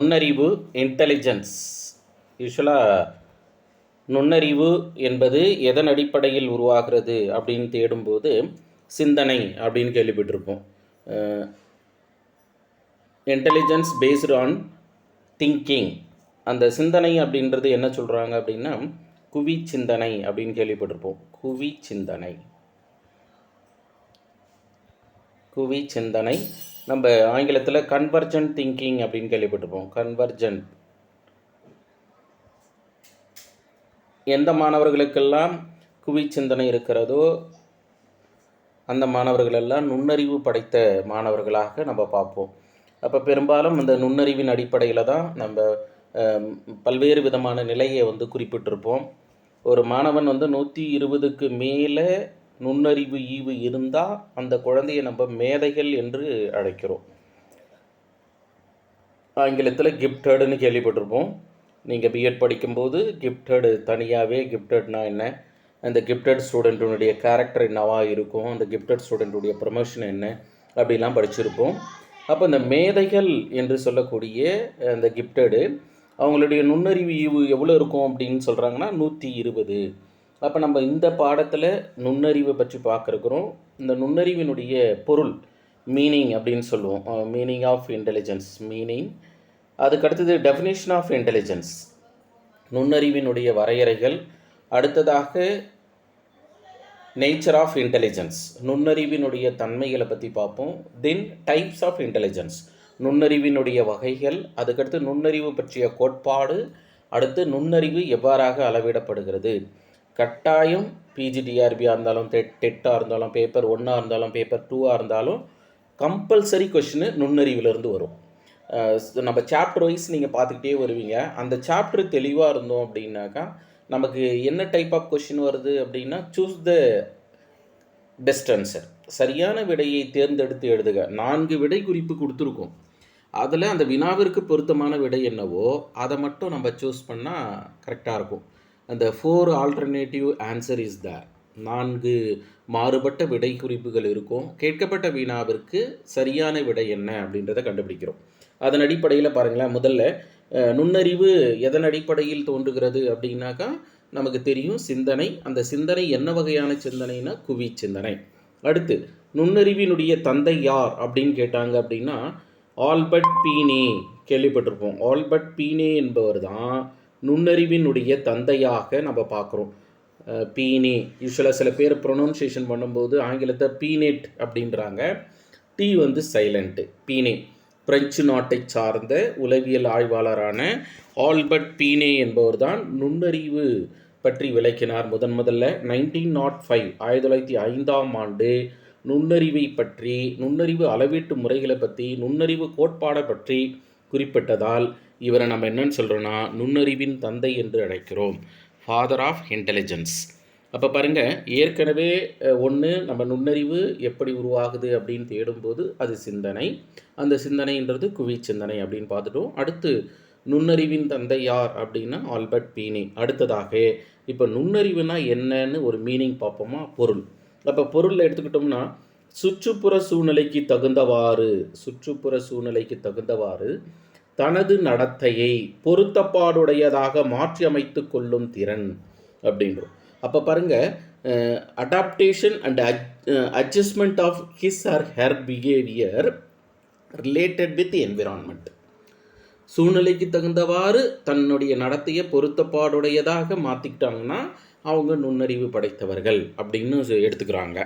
நுண்ணறிவு இன்டெலிஜென்ஸ் யூஸ்வலாக நுண்ணறிவு என்பது எதன் அடிப்படையில் உருவாகிறது அப்படின்னு தேடும்போது சிந்தனை அப்படின்னு கேள்விப்பட்டிருப்போம். இன்டெலிஜென்ஸ் பேஸ்டு ஆன் திங்கிங் அந்த சிந்தனை அப்படின்றது என்ன சொல்கிறாங்க அப்படின்னா குவி சிந்தனை அப்படின்னு கேள்விப்பட்டிருப்போம். குவி சிந்தனை. குவி சிந்தனை நம்ம ஆங்கிலத்தில் கன்வர்ஜென்ட் திங்கிங் அப்படின்னு கேள்விப்பட்டிருப்போம். கன்வர்ஜென்ட் எந்த மாணவர்களுக்கெல்லாம் குவி சிந்தனை இருக்கிறதோ அந்த மாணவர்களெல்லாம் நுண்ணறிவு படைத்த மாணவர்களாக நம்ம பார்ப்போம். அப்போ பெரும்பாலும் இந்த நுண்ணறிவின் அடிப்படையில் தான் நம்ம பல்வேறு விதமான நிலையை வந்து குறிப்பிட்டிருப்போம். ஒரு மாணவன் வந்து நூற்றி இருபதுக்கு மேலே நுண்ணறிவு ஈவு இருந்தால் அந்த குழந்தையை நம்ம மேதைகள் என்று அழைக்கிறோம். ஆங்கிலத்தில் கிஃப்டடுன்னு கேள்விப்பட்டிருப்போம். நீங்கள் பிஎட் படிக்கும்போது கிஃப்டடு தனியாகவே கிஃப்டட்னா என்ன? அந்த கிஃப்டட் ஸ்டூடெண்ட்டுடைய கேரக்டர் என்னவாக இருக்கும்? அந்த கிஃப்டட் ஸ்டூடெண்ட்டுடைய ப்ரொமோஷன் என்ன? அப்படிலாம் படிச்சிருப்போம். அப்போ இந்த மேதைகள் என்று சொல்லக்கூடிய அந்த கிஃப்டடு அவங்களுடைய நுண்ணறிவு ஈவு எவ்வளோ இருக்கும் அப்படின்னு சொல்கிறாங்கன்னா நூற்றி இருபது. அப்போ நம்ம இந்த பாடத்தில் நுண்ணறிவை பற்றி பார்க்குறக்கிறோம் இந்த நுண்ணறிவினுடைய பொருள் மீனிங் அப்படின்னு சொல்லுவோம். மீனிங் ஆஃப் இன்டெலிஜென்ஸ் மீனிங் அதுக்கடுத்தது டெஃபினேஷன் ஆஃப் இன்டெலிஜென்ஸ் நுண்ணறிவினுடைய வரையறைகள். அடுத்ததாக நேச்சர் ஆஃப் இன்டெலிஜென்ஸ் நுண்ணறிவினுடைய தன்மைகளை பற்றி பார்ப்போம். தென் டைப்ஸ் ஆஃப் இன்டெலிஜென்ஸ் நுண்ணறிவினுடைய வகைகள் அதுக்கடுத்து நுண்ணறிவு பற்றிய கோட்பாடு அடுத்து நுண்ணறிவு எவ்வாறாக அளவிடப்படுகிறது? கட்டாயம் பிஜிடிஆர்பியாக இருந்தாலும் டெட் டெட்டாக இருந்தாலும் பேப்பர் ஒன்னாக இருந்தாலும் பேப்பர் டூவாக இருந்தாலும் கம்பல்சரி கொஷினு நுண்ணறிவிலிருந்து வரும். நம்ம சாப்டர் வைஸ் நீங்கள் பார்த்துக்கிட்டே வருவீங்க. அந்த சாப்டர் தெளிவாக இருந்தோம் அப்படின்னாக்கா நமக்கு என்ன டைப் ஆஃப் கொஷின் வருது அப்படின்னா சூஸ் த பெஸ்ட் ஆன்சர் சரியான விடையை தேர்ந்தெடுத்து எழுதுக. நான்கு விடை குறிப்பு கொடுத்துருக்கோம். அதில் அந்த வினாவிற்கு பொருத்தமான விடை என்னவோ அதை மட்டும் நம்ம சூஸ் பண்ணால் கரெக்டாக இருக்கும். அந்த four alternative answer is there நான்கு மாறுபட்ட விடை குறிப்புகள் இருக்கும். கேட்கப்பட்ட வினாவிற்கு சரியான விடை என்ன அப்படின்றத கண்டுபிடிக்கிறோம். அதன் அடிப்படையில் பாருங்களேன் முதல்ல நுண்ணறிவு எதன் அடிப்படையில் தோன்றுகிறது அப்படின்னாக்கா நமக்கு தெரியும் சிந்தனை. அந்த சிந்தனை என்ன வகையான சிந்தனைனா குவி சிந்தனை. அடுத்து நுண்ணறிவினுடைய தந்தை யார் அப்படின்னு கேட்டாங்க அப்படின்னா ஆல்பர்ட் பீனே. கேள்விப்பட்டிருப்போம். ஆல்பர்ட் பீனே என்பவர் தான் நுண்ணறிவினுடைய தந்தையாக நம்ம பார்க்குறோம். பீனே. யூஸ்வலாக சில பேர் ப்ரொனவுன்சியேஷன் பண்ணும்போது ஆங்கிலத்தை பீனேட் அப்படின்றாங்க. டி வந்து சைலண்ட்டு பீனே. பிரெஞ்சு நாட்டை சார்ந்த உளவியல் ஆய்வாளரான ஆல்பர்ட் பீனே என்பவர் தான் நுண்ணறிவு பற்றி விளக்கினார். முதன் முதல்ல நைன்டீன் நாட் ஃபைவ் ஆயிரத்தி தொள்ளாயிரத்தி ஐந்தாம் ஆண்டு நுண்ணறிவை பற்றி நுண்ணறிவு அளவீட்டு முறைகளை பற்றி நுண்ணறிவு கோட்பாடை பற்றி குறிப்பிட்டதால் இவரை நம்ம என்னன்னு சொல்கிறோன்னா நுண்ணறிவின் தந்தை என்று அழைக்கிறோம். ஃபாதர் ஆஃப் இன்டெலிஜென்ஸ் அப்போ பாருங்கள் ஏற்கனவே ஒன்று நம்ம நுண்ணறிவு எப்படி உருவாகுது அப்படின்னு தேடும்போது அது சிந்தனை. அந்த சிந்தனைன்றது குவி சிந்தனை அப்படின்னு பார்த்துட்டோம். அடுத்து நுண்ணறிவின் தந்தை யார் அப்படின்னா ஆல்பர்ட் பீனி. அடுத்ததாக இப்போ நுண்ணறிவுனா என்னன்னு ஒரு மீனிங் பார்ப்போமா? பொருள். அப்போ பொருளில் எடுத்துக்கிட்டோம்னா சுற்றுப்புற சூழ்நிலைக்கு தகுந்தவாறு சுற்றுப்புற சூழ்நிலைக்கு தகுந்தவாறு தனது நடத்தையை பொருத்தப்பாடுடையதாக மாற்றி அமைத்து கொள்ளும் திறன் அப்படின்றோம். அப்போ பாருங்க adaptation and adjustment of his or her behaviour related with environment சூழ்நிலைக்கு தகுந்தவாறு தன்னுடைய நடத்தையை பொருத்தப்பாடுடையதாக மாற்றிக்கிட்டாங்கன்னா அவங்க நுண்ணறிவு படைத்தவர்கள் அப்படின்னு எடுத்துக்கிறாங்க.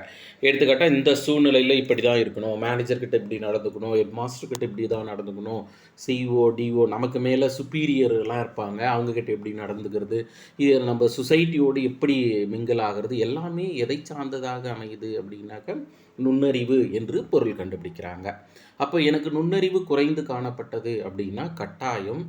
எடுத்துக்காட்டால் இந்த சூழ்நிலையில் இப்படி தான் இருக்கணும் மேனேஜர்கிட்ட இப்படி நடந்துக்கணும். ஹெட் மாஸ்டர்கிட்ட இப்படி தான் நடந்துக்கணும் சிஓ டிஓ நமக்கு மேலே சுப்பீரியர்லாம் இருப்பாங்க. அவங்கக்கிட்ட எப்படி நடந்துக்கிறது? இது நம்ம சொசைட்டியோடு எப்படி மிங்கல் ஆகிறது? எல்லாமே எதை சார்ந்ததாக அமையுது அப்படின்னாக்க நுண்ணறிவு என்று பொருள் கண்டுபிடிக்கிறாங்க. அப்போ எனக்கு நுண்ணறிவு குறைந்து காணப்பட்டது அப்படின்னா கட்டாயம்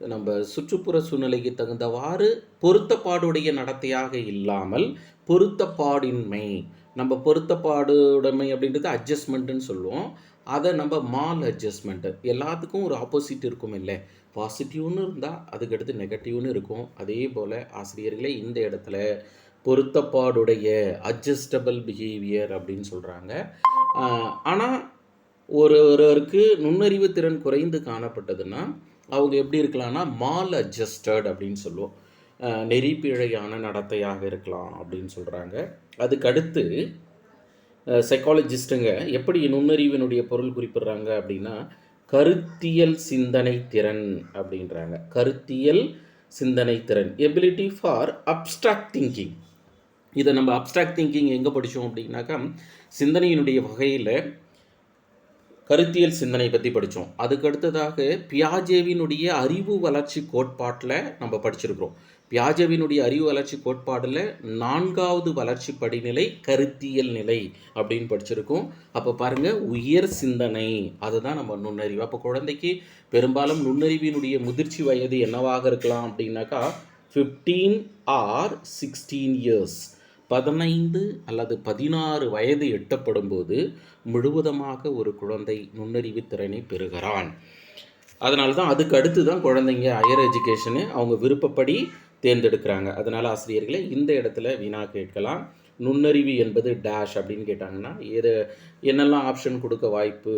நம்ம சுற்றுப்புற சூழ்நிலைக்கு தகுந்தவாறு பொருத்தப்பாடுடைய நடத்தையாக இல்லாமல் பொருத்தப்பாடின்மை. நம்ம பொருத்தப்பாடுடைமை அப்படின்றது அட்ஜஸ்ட்மெண்ட்டுன்னு சொல்லுவோம். அதை நம்ம மால் அட்ஜஸ்ட்மெண்ட்டு எல்லாத்துக்கும் ஒரு ஆப்போசிட் இருக்கும் இல்லை. பாசிட்டிவ்னு இருந்தால் அதுக்கடுத்து நெகட்டிவ்னு இருக்கும். அதே போல் ஆசிரியர்களே இந்த இடத்துல பொருத்தப்பாடுடைய அட்ஜஸ்டபிள் பிஹேவியர் அப்படின்னு சொல்கிறாங்க ஆனால் ஒரு ஒருவருக்கு நுண்ணறிவு திறன் குறைந்து காணப்பட்டதுன்னா அவங்க எப்படி இருக்கலாம்னா மால் அட்ஜஸ்டட் அப்படின்னு சொல்லுவோம். நெறிப்பிழையான நடத்தையாக இருக்கலாம் அப்படின்னு சொல்கிறாங்க அதுக்கடுத்து சைக்காலஜிஸ்ட்டுங்க எப்படி நுண்ணறிவினுடைய பொருள் குறிப்பிடுறாங்க அப்படின்னா கருத்தியல் சிந்தனை திறன் அப்படின்றாங்க. கருத்தியல் சிந்தனை திறன். எபிலிட்டி ஃபார் அப்ஸ்ட்ராக்ட் திங்கிங் இதை நம்ம அப்ஸ்ட்ராக்ட் திங்கிங் எங்கே படித்தோம் அப்படின்னாக்கா சிந்தனையினுடைய வகையில் கருத்தியல் சிந்தனை பற்றி படித்தோம் அதுக்கு அடுத்ததாக பியாஜேவினுடைய அறிவு வளர்ச்சி கோட்பாட்டில் நம்ம படிச்சிருக்கிறோம். பியாஜேவினுடைய அறிவு வளர்ச்சி கோட்பாடில் நான்காவது வளர்ச்சி படிநிலை கருத்தியல் நிலை அப்படின்னு படிச்சிருக்கோம். அப்போ பாருங்கள் உயர் சிந்தனை. அதுதான் நம்ம நுண்ணறிவு. அப்போ குழந்தைக்கு பெரும்பாலும் நுண்ணறிவினுடைய முதிர்ச்சி வயது என்னவாக இருக்கலாம் அப்படின்னாக்கா ஃபிஃப்டீன் ஆர் சிக்ஸ்டீன் இயர்ஸ் பதினைந்து அல்லது பதினாறு வயது எட்டப்படும் போது முழுவதுமாக ஒரு குழந்தை நுண்ணறிவு திறனை பெறுகிறான். அதனால தான் அதுக்கு அடுத்து தான் குழந்தைங்க ஹையர் எஜுகேஷனு அவங்க விருப்பப்படி தேர்ந்தெடுக்கிறாங்க. அதனால் ஆசிரியர்களே இந்த இடத்துல வீணா கேட்கலாம். நுண்ணறிவு என்பது டேஷ் அப்படின்னு கேட்டாங்கன்னா எது என்னெல்லாம் ஆப்ஷன் கொடுக்க வாய்ப்பு?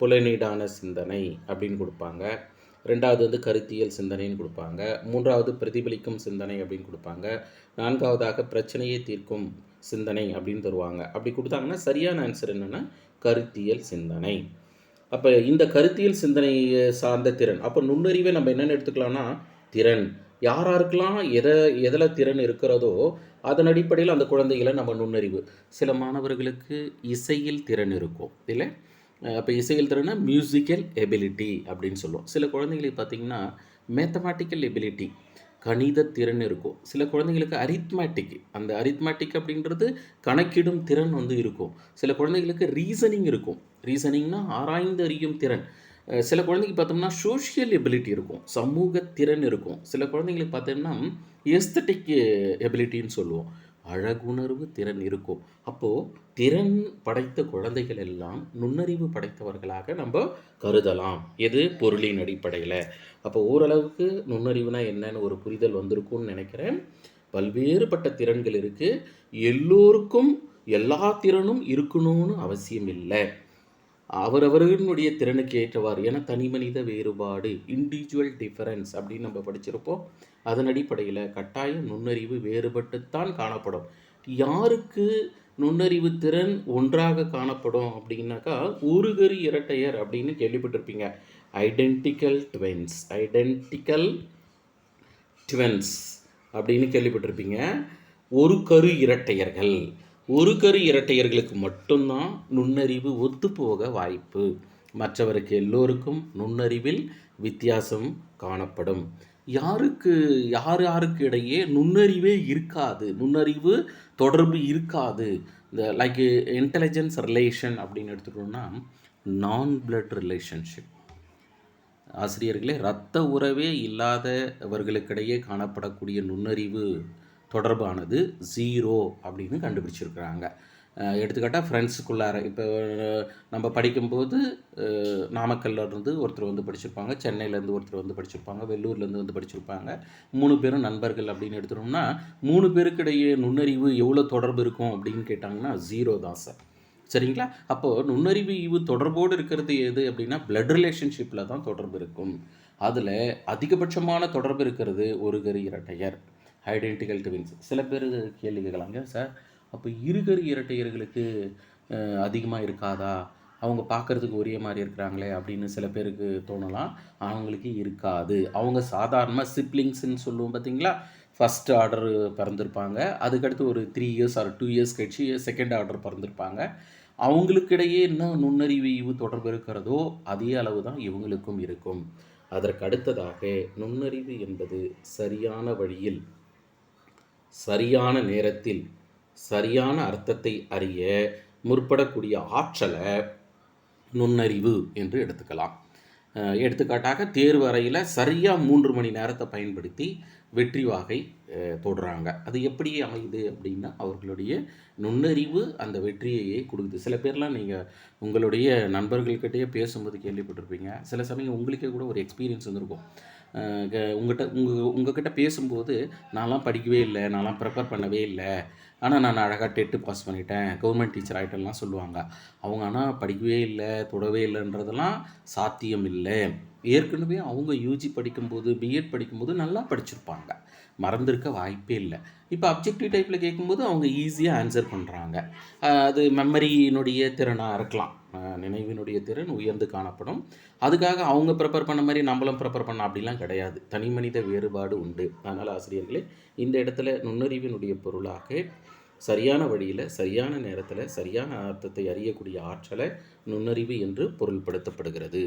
புலனீடான சிந்தனை அப்படின்னு கொடுப்பாங்க. ரெண்டாவது வந்து கருத்தியல் சிந்தனைன்னு கொடுப்பாங்க. மூன்றாவது பிரதிபலிக்கும் சிந்தனை அப்படின்னு கொடுப்பாங்க. நான்காவதாக பிரச்சனையை தீர்க்கும் சிந்தனை அப்படின்னு தருவாங்க. அப்படி கொடுத்தாங்கன்னா சரியான ஆன்சர் என்னென்னா கருத்தியல் சிந்தனை. அப்போ இந்த கருத்தியல் சிந்தனை சார்ந்த திறன் அப்போ நுண்ணறிவை நம்ம என்னென்னு எடுத்துக்கலாம்னா திறன். யார் யாருக்கெல்லாம் எதை எதில் திறன் இருக்கிறதோ அதன் அடிப்படையில் அந்த குழந்தைகளை நம்ம நுண்ணறிவு. சில மாணவர்களுக்கு இசையில் திறன் இருக்கும் இல்லை? அப்போ இசையில் திறனா மியூசிக்கல் எபிலிட்டி அப்படின்னு சொல்லுவோம். சில குழந்தைங்களுக்கு பார்த்திங்கன்னா மேத்தமேட்டிக்கல் எபிலிட்டி கணித திறன் இருக்கும். சில குழந்தைங்களுக்கு அரித்மேட்டிக் அந்த அரித்மேட்டிக் அப்படின்றது கணக்கிடும் திறன் வந்து இருக்கும். சில குழந்தைங்களுக்கு ரீசனிங் இருக்கும். ரீசனிங்னா ஆராய்ந்து அறியும் திறன். சில குழந்தைக்கு பார்த்தோம்னா சோஷியல் எபிலிட்டி இருக்கும். சமூக திறன் இருக்கும். சில குழந்தைங்களுக்கு பார்த்தோம்னா எஸ்தட்டிக் எபிலிட்டின்னு சொல்லுவோம். அழகுணர்வு திறன் இருக்கும். அப்போது திறன் படைத்த குழந்தைகள் எல்லாம் நுண்ணறிவு படைத்தவர்களாக நம்ம கருதலாம். எது? பொருளின் அடிப்படையில். அப்போ ஓரளவுக்கு நுண்ணறிவுனா என்னன்னு ஒரு புரிதல் வந்திருக்கும்னு நினைக்கிறேன். பல்வேறுபட்ட திறன்கள் இருக்குது எல்லோருக்கும் எல்லா திறனும் இருக்கணும்னு அவசியம் இல்லை. அவரவர்களுடைய திறனுக்கு ஏற்றவாறு ஏன்னா தனி மனித வேறுபாடு இண்டிவிஜுவல் டிஃபரன்ஸ் அப்படின்னு நம்ம படிச்சிருப்போம். அதன் அடிப்படையில் கட்டாயம் நுண்ணறிவு வேறுபட்டுத்தான் காணப்படும். யாருக்கு நுண்ணறிவு திறன் ஒன்றாக காணப்படும் அப்படின்னாக்கா ஊருகரி இரட்டையர் அப்படின்னு கேள்விப்பட்டிருப்பீங்க. ஐடென்டிக்கல் ட்வென்ஸ் ஐடென்டிக்கல் ட்வென்ஸ் அப்படின்னு கேள்விப்பட்டிருப்பீங்க. ஒரு கரு இரட்டையர்கள். ஒரு கரு இரட்டையர்களுக்கு மட்டும்தான் நுண்ணறிவு ஒத்துப்போக வாய்ப்பு. மற்றவருக்கு எல்லோருக்கும் நுண்ணறிவில் வித்தியாசம் காணப்படும். யாருக்கு யார் யாருக்கு இடையே நுண்ணறிவே இருக்காது நுண்ணறிவு தொடர்பு இருக்காது. இந்த லைக் இன்டெலிஜென்ஸ் ரிலேஷன் அப்படின்னு எடுத்துட்டோம்னா நான் பிளட் ரிலேஷன்ஷிப் ஆசிரியர்களே இரத்த உறவே இல்லாதவர்களுக்கிடையே காணப்படக்கூடிய நுண்ணறிவு தொடர்பானது ஜீரோ அப்படின்னு கண்டுபிடிச்சிருக்கிறாங்க. எடுத்துக்காட்டால் ஃப்ரெண்ட்ஸுக்குள்ளார இப்போ நம்ம படிக்கும்போது நாமக்கல்லேருந்து நாமக்கல்ல இருந்து ஒருத்தர் வந்து படிச்சிருப்பாங்க சென்னையிலேருந்து ஒருத்தர் வந்து படிச்சிருப்பாங்க வெள்ளூர்லேருந்து வந்து படிச்சிருப்பாங்க. மூணு பேரும் நண்பர்கள் அப்படின்னு எடுத்துட்டோம்னா மூணு பேருக்கிடையே நுண்ணறிவு எவ்வளோ தொடர்பு இருக்கும் அப்படின்னு கேட்டாங்கன்னா ஜீரோ தான் சார். சரிங்களா? அப்போது நுண்ணறிவு இவு தொடர்போடு இருக்கிறது எது அப்படின்னா பிளட் ரிலேஷன்ஷிப்பில் தான் தொடர்பு இருக்கும். அதில் அதிகபட்சமான தொடர்பு இருக்கிறது ஒரு கரு இரட்டையர் ஐடென்டிக்கல் ட்வின்ஸ் சில பேர் கேள்வி கேட்கலாங்க சார் அப்போ இருகரு இரட்டையர்களுக்கு அதிகமாக இருக்காதா? அவங்க பார்க்குறதுக்கு ஒரே மாதிரி இருக்கிறாங்களே அப்படின்னு சில பேருக்கு தோணலாம். அவங்களுக்கு இருக்காது. அவங்க சாதாரணமாக சிப்ளிங்ஸ்ன்னு சொல்லுவோம் பார்த்தீங்களா ஃபஸ்ட் ஆர்டர் பிறந்திருப்பாங்க. அதுக்கடுத்து ஒரு three years or two years கழிச்சு செகண்ட் ஆர்டர் பிறந்திருப்பாங்க. அவங்களுக்கிடையே என்ன நுண்ணறிவு இவு தொடர்பு இருக்கிறதோ அதே அளவு தான் இவங்களுக்கும் இருக்கும். அதற்கு அடுத்ததாக நுண்ணறிவு என்பது சரியான வழியில் சரியான நேரத்தில் சரியான அர்த்தத்தை அறிய முற்படக்கூடிய ஆற்றலை நுண்ணறிவு என்று எடுத்துக்கலாம். எடுத்துக்காட்டாக தேர்வு அறையில் சரியாக மூன்று மணி நேரத்தை பயன்படுத்தி வெற்றி வாகை தொடுறாங்க. அது எப்படி அமையுது அப்படின்னா அவர்களுடைய நுண்ணறிவு அந்த வெற்றியையே கொடுக்குது. சில பேர்லாம் நீங்கள் உங்களுடைய நண்பர்கள்கிட்டயே பேசும்போது கேள்விப்பட்டிருப்பீங்க. சில சமயம் உங்களுக்கே கூட ஒரு எக்ஸ்பீரியன்ஸ் வந்திருக்கும். க- உங்ககிட்ட உங்கள் உங்ககிட்ட பேசும்போது நான்லாம் படிக்கவே இல்லை. நான்லாம் ப்ரிப்பேர் பண்ணவே இல்லை. ஆனால் நான் அழகாக டெட்டு பாஸ் பண்ணிட்டேன். கவர்மெண்ட் டீச்சர் ஆகிட்டெல்லாம் சொல்லுவாங்க. அவங்க ஆனால் படிக்கவே இல்லை தொடவே இல்லைன்றதெல்லாம் சாத்தியம் இல்லை. ஏற்கனவே அவங்க யூஜி படிக்கும்போது பிஎட் படிக்கும்போது நல்லா படிச்சிருப்பாங்க. மறந்திருக்க வாய்ப்பே இல்லை. இப்போ அப்ஜெக்டிவ் டைப்பில் கேட்கும்போது அவங்க ஈஸியாக ஆன்சர் பண்ணுறாங்க அது மெமரியினுடைய திறனாக இருக்கலாம். நினைவினுடைய திறன் உயர்ந்து காணப்படும். அதுக்காக அவங்க ப்ரிப்பேர் பண்ண மாதிரி நம்மளும் ப்ரிப்பேர் பண்ண அப்படிலாம் கிடையாது. தனி மனித வேறுபாடு உண்டு. அதனால் ஆசிரியர்களே இந்த இடத்துல நுண்ணறிவினுடைய பொருளாக சரியான வழியில் சரியான நேரத்தில் சரியான அர்த்தத்தை அறியக்கூடிய ஆற்றலை நுண்ணறிவு என்று பொருள்படுத்தப்படுகிறது.